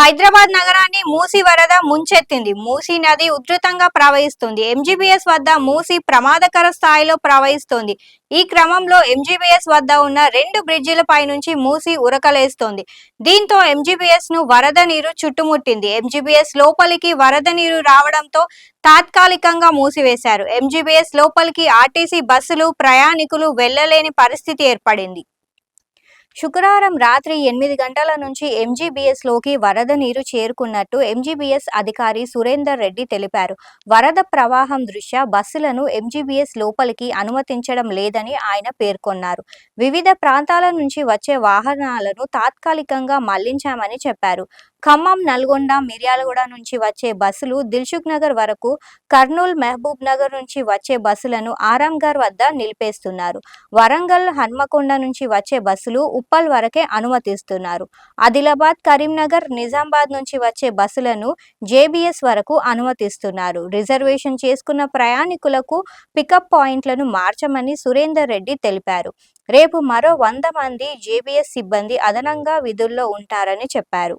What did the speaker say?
హైదరాబాద్ నగరాన్ని మూసి వరద ముంచెత్తింది. మూసీ నది ఉధృతంగా ప్రవహిస్తుంది. ఎంజీబీఎస్ వద్ద మూసి ప్రమాదకర స్థాయిలో ప్రవహిస్తోంది. ఈ క్రమంలో ఎంజీబీఎస్ వద్ద ఉన్న రెండు బ్రిడ్జిలపై నుంచి మూసి ఉరకలేస్తోంది. దీంతో ఎంజీబీఎస్ను వరద నీరు చుట్టుముట్టింది. ఎంజీబీఎస్ లోపలికి వరద నీరు రావడంతో తాత్కాలికంగా మూసివేశారు. ఎంజీబీఎస్ లోపలికి ఆర్టీసీ బస్సులు ప్రయాణికులు వెళ్ళలేని పరిస్థితి ఏర్పడింది. శుక్రవారం రాత్రి ఎనిమిది గంటల నుంచి ఎంజీబీఎస్లోకి వరద నీరు చేరుకున్నట్టు ఎంజీబీఎస్ అధికారి సురేందర్ రెడ్డి తెలిపారు. వరద ప్రవాహం దృష్ట్యా బస్సులను ఎంజీబీఎస్ లోపలికి అనుమతించడం లేదని ఆయన పేర్కొన్నారు. వివిధ ప్రాంతాల నుంచి వచ్చే వాహనాలను తాత్కాలికంగా మళ్ళించామని చెప్పారు. ఖమ్మం నల్గొండ మిర్యాలగూడ నుంచి వచ్చే బస్సులు దిల్సుఖ్ నగర్ వరకు కర్నూలు మహబూబ్ నగర్ నుంచి వచ్చే బస్సులను ఆరాంఘర్ వద్ద నిలిపేస్తున్నారు. వరంగల్ హన్మకొండ నుంచి వచ్చే బస్సులు ఉప్పల్ వరకే అనుమతిస్తున్నారు. ఆదిలాబాద్ కరీంనగర్ నిజామాబాద్ నుంచి వచ్చే బస్సులను జేబీఎస్ వరకు అనుమతిస్తున్నారు. రిజర్వేషన్ చేసుకున్న ప్రయాణికులకు పికప్ పాయింట్లను మార్చమని సురేందర్ రెడ్డి తెలిపారు. రేపు మరో వంద మంది జేబీఎస్ సిబ్బంది అదనంగా విధుల్లో ఉంటారని చెప్పారు.